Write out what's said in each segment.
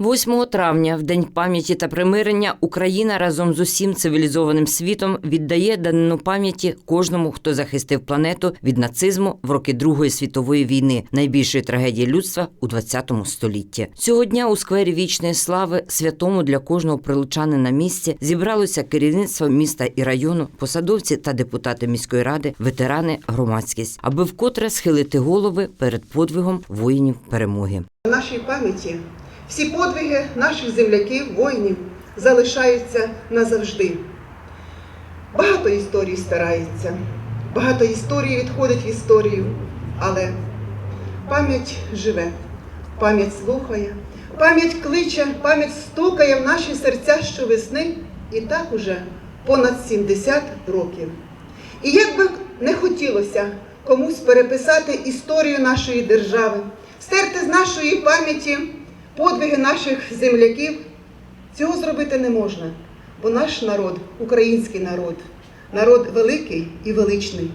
8 травня, в День пам'яті та примирення, Україна разом з усім цивілізованим світом віддає данину пам'яті кожному, хто захистив планету від нацизму в роки Другої світової війни, найбільшої трагедії людства у 20 столітті. Цього дня у сквері вічної слави, святому для кожного прилучани на місці, зібралося керівництво міста і району, посадовці та депутати міської ради, ветерани, громадськість, аби вкотре схилити голови перед подвигом воїнів перемоги. В нашій пам'яті всі подвиги наших земляків, воїнів залишаються назавжди. Багато історій старається, багато історій відходить в історію, але пам'ять живе, пам'ять слухає, пам'ять кличе, пам'ять стукає в наші серця щовесни і так уже понад 70 років. І як би не хотілося комусь переписати історію нашої держави, стерти з нашої пам'яті подвиги наших земляків, цього зробити не можна, бо наш народ, український народ, народ великий і величний,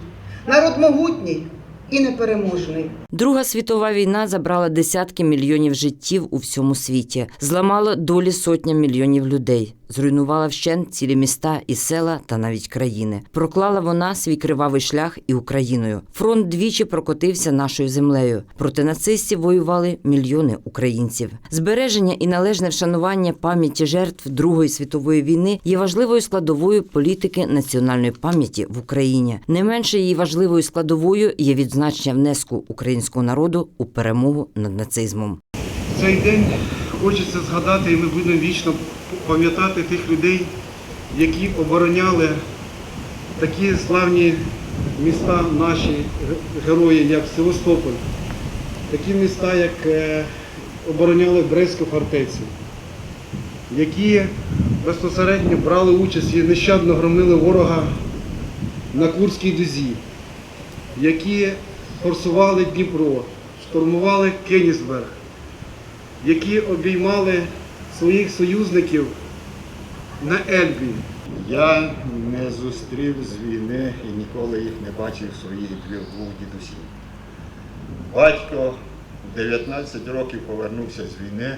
народ могутній і непереможний. Друга світова війна забрала десятки мільйонів життів у всьому світі, зламала долі сотням мільйонів людей, зруйнувала вщент цілі міста і села та навіть країни. Проклала вона свій кривавий шлях і Україною. Фронт двічі прокотився нашою землею. Проти нацистів воювали мільйони українців. Збереження і належне вшанування пам'яті жертв Другої світової війни є важливою складовою політики національної пам'яті в Україні. Не менше її важливою складовою є відзначення внеску українського народу у перемогу над нацизмом. Цей день хочеться згадати, і ми будемо вічно пам'ятати тих людей, які обороняли такі славні міста наші герої, як Севастополь, такі міста, як е, обороняли Брестську фортецю, які безпосередньо брали участь і нещадно громили ворога на Курській дузі, які форсували Дніпро, штурмували Кенісберг, які обіймали своїх союзників на Ельбі. Я не зустрів з війни і ніколи їх не бачив своїх двох двох дідусів. Батько 19 років повернувся з війни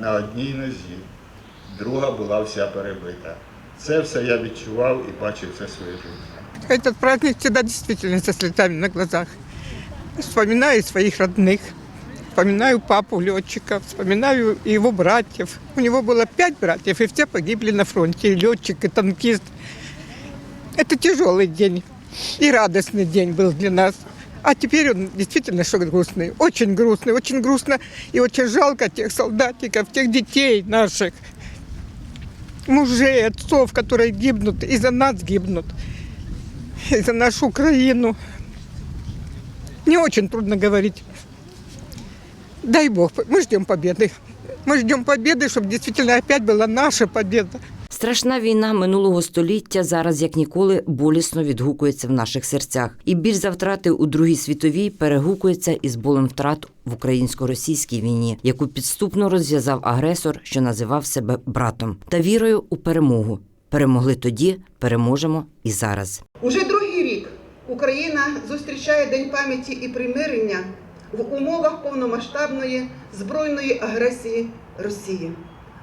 на одній нозі, друга була вся перебита. Це все я відчував і бачив це своє життя. Этот праздник всегда действительно со слезами на глазах. Вспоминаю своих родных, вспоминаю папу летчика, вспоминаю его братьев. У него было пять братьев, и все погибли на фронте, и летчик, и танкист. Это тяжелый день и радостный день был для нас. А теперь он действительно что грустный, очень грустный, очень грустно и очень жалко тех солдатиков, тех детей наших, мужей, отцов, которые гибнут, и за нас гибнут и за нашу Украину. Не очень трудно говорить. Дай Бог, мы ждем победы. Мы ждем победы, чтобы действительно опять была наша победа. Страшна війна минулого століття зараз як ніколи болісно відгукується в наших серцях. І біль за втрати у Другій світовій перегукується із болем втрат в українсько-російській війні, яку підступно розв'язав агресор, що називав себе братом, та вірою у перемогу. Перемогли тоді, переможемо і зараз. Уже другий рік Україна зустрічає День пам'яті і примирення в умовах повномасштабної збройної агресії Росії.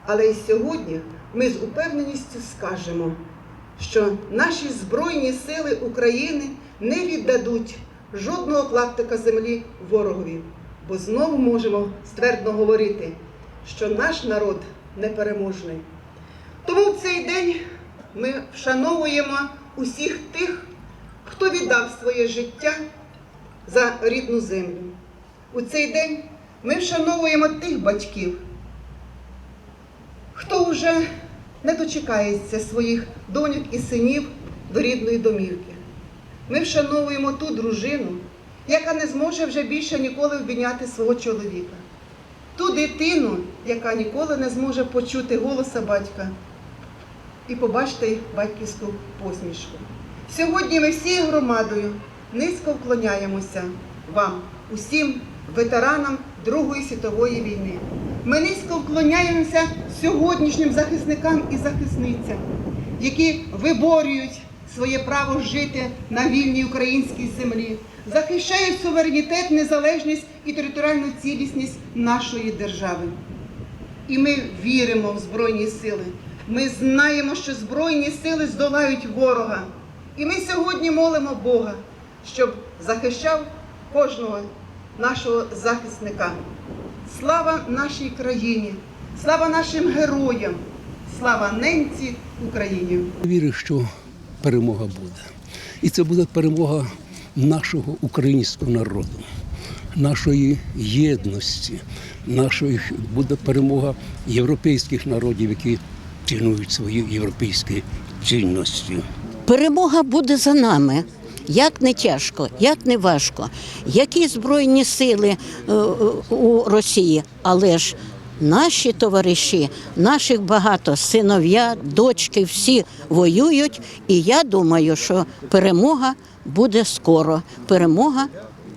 Але і сьогодні ми з упевненістю скажемо, що наші Збройні сили України не віддадуть жодного клаптика землі ворогові, бо знову можемо ствердно говорити, що наш народ непереможний. Тому в цей день ми вшановуємо усіх тих, хто віддав своє життя за рідну землю. У цей день ми вшановуємо тих батьків, хто вже не дочекається своїх доньок і синів до рідної домівки. Ми вшановуємо ту дружину, яка не зможе вже більше ніколи обійняти свого чоловіка, ту дитину, яка ніколи не зможе почути голоса батька і побачити батьківську посмішку. Сьогодні ми всією громадою низько вклоняємося вам, усім ветеранам Другої світової війни. Ми низько вклоняємося сьогоднішнім захисникам і захисницям, які виборюють своє право жити на вільній українській землі, захищають суверенітет, незалежність і територіальну цілісність нашої держави. І ми віримо в Збройні сили. Ми знаємо, що Збройні сили здолають ворога. І ми сьогодні молимо Бога, щоб захищав кожного нашого захисника. Слава нашій країні, слава нашим героям, слава ненці Україні! Вірю, що перемога буде. І це буде перемога нашого українського народу, нашої єдності, нашої буде перемога європейських народів, які цінують свої європейські цінності. Перемога буде за нами. Як не тяжко, як не важко, які збройні сили е, е, у Росії, але ж наші товариші, наших багато синов'я, дочки, всі воюють. І я думаю, що перемога буде скоро. Перемога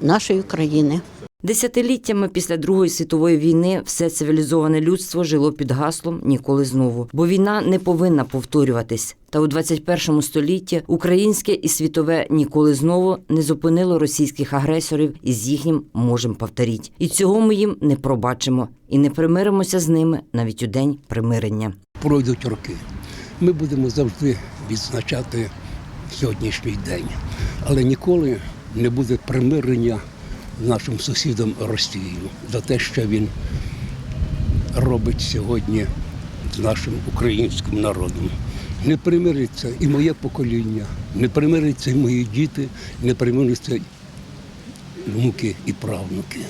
нашої країни. Десятиліттями після Другої світової війни все цивілізоване людство жило під гаслом ніколи знову, бо війна не повинна повторюватись. Та у 21 столітті українське і світове ніколи знову не зупинило російських агресорів і з їхнім можем повторіть. І цього ми їм не пробачимо і не примиримося з ними навіть у день примирення. Пройдуть роки. Ми будемо завжди відзначати сьогоднішній день, але ніколи не буде примирення нашим сусідом Росією за те, що він робить сьогодні з нашим українським народом. Не примириться і моє покоління, не примириться і мої діти, не примириться внуки і правнуки.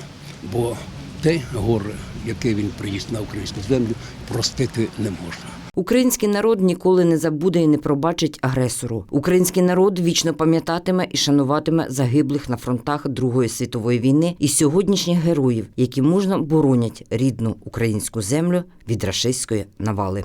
Бо те горе, яке він приніс на українську землю, простити не можна. Український народ ніколи не забуде і не пробачить агресору. Український народ вічно пам'ятатиме і шануватиме загиблих на фронтах Другої світової війни і сьогоднішніх героїв, які мужно боронять рідну українську землю від рашистської навали.